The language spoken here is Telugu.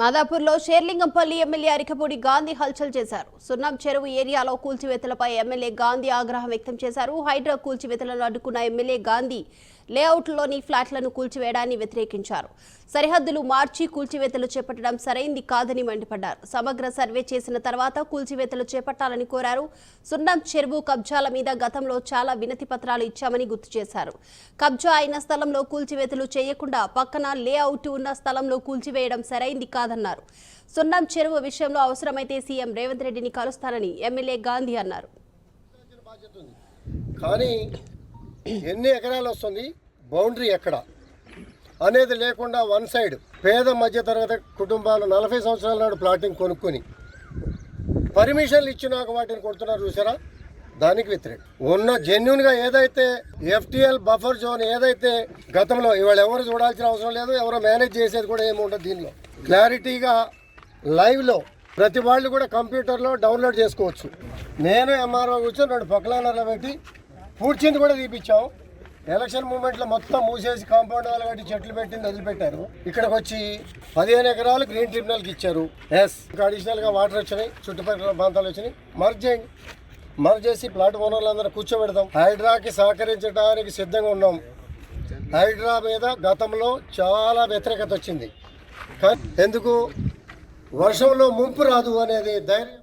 మాదాపూర్లో షేర్లింగంపల్లి ఎమ్మెల్యే అరికపూడి గాంధీ హల్చల్ చేశారు. సున్నం చెరువు ఏరియాలో కూల్చివేతలపై ఎమ్మెల్యే గాంధీ ఆగ్రహం వ్యక్తం చేశారు. హైడ్రా కూల్చివేతలను అడ్డుకున్న ఎమ్మెల్యే గాంధీ లేఅవుట్లోని ఫ్లాట్లను కూల్చివేయడాన్ని వ్యతిరేకించారు. సరిహద్దులు మార్చి కూల్చివేతలు చేపట్టడం సరైంది కాదని మండిపడ్డారు. సమగ్ర సర్వే చేసిన తర్వాత కూల్చివేతలు చేపట్టాలని కోరారు. సున్నం చెరువు కబ్జాల మీద గతంలో చాలా వినతి పత్రాలు ఇచ్చామని గుర్తు చేశారు. కబ్జా అయిన స్థలంలో కూల్చివేతలు చేయకుండా పక్కన లేఅవుట్ ఉన్న స్థలంలో కూల్చివేయడం సరైంది కాదన్నారు. సున్నం చెరువు విషయంలో అవసరమైతే సీఎం రేవంత్ రెడ్డిని కలుస్తానని ఎమ్మెల్యే గాంధీ అన్నారు. కానీ ఎన్ని ఎకరాలు వస్తుంది? బౌండరీ ఎక్కడ? అనేది లేకుండా వన్ సైడ్ పేద మధ్యతరగతి కుటుంబాలు నలభై సంవత్సరాల నాడు ప్లాటింగ్ కొనుక్కొని పర్మిషన్లు ఇచ్చినాక వాటిని కొడుతున్నారు చూసారా దానికి వ్యతిరేకం. ఉన్న జెన్యున్గా ఏదైతే ఎఫ్టిఎల్ బఫర్ జోన్ ఏదైతే గతంలో ఇవాళ ఎవరు చూడాల్సిన అవసరం లేదు ఎవరో మేనేజ్ చేసేది కూడా ఏమి ఉండదు దీనిలో. క్లారిటీగా లైవ్లో ప్రతి వాళ్ళు కూడా కంప్యూటర్లో డౌన్లోడ్ చేసుకోవచ్చు. నేను ఎంఆర్ఓ కూర్చొని రెండు పక్కలనర్లు పెట్టి పూడ్చింది కూడా తీపిచ్చాం. ఎలక్షన్ మూమెంట్లో మొత్తం మూసేసి కాంపౌండ్ వాళ్ళు కట్టి చెట్లు పెట్టింది వదిలిపెట్టారు. ఇక్కడికి వచ్చి పదిహేను ఎకరాలు గ్రీన్ ట్రిబ్యునల్కి ఇచ్చారు. ఎస్. ఇంకా అడిషనల్గా వాటర్ వచ్చినాయి చుట్టుపక్కల ప్రాంతాలు వచ్చినాయి. మర్జ్ చేయండి. మర్జ్ చేసి ప్లాట్ ఓనర్లందరూ కూర్చోబెడదాం హైడ్రాకి సహకరించడానికి సిద్ధంగా ఉన్నాం. హైడ్రా మీద గతంలో చాలా వ్యతిరేకత వచ్చింది. కానీ ఎందుకు? వర్షంలో ముంపు రాదు అనేది ధైర్యం.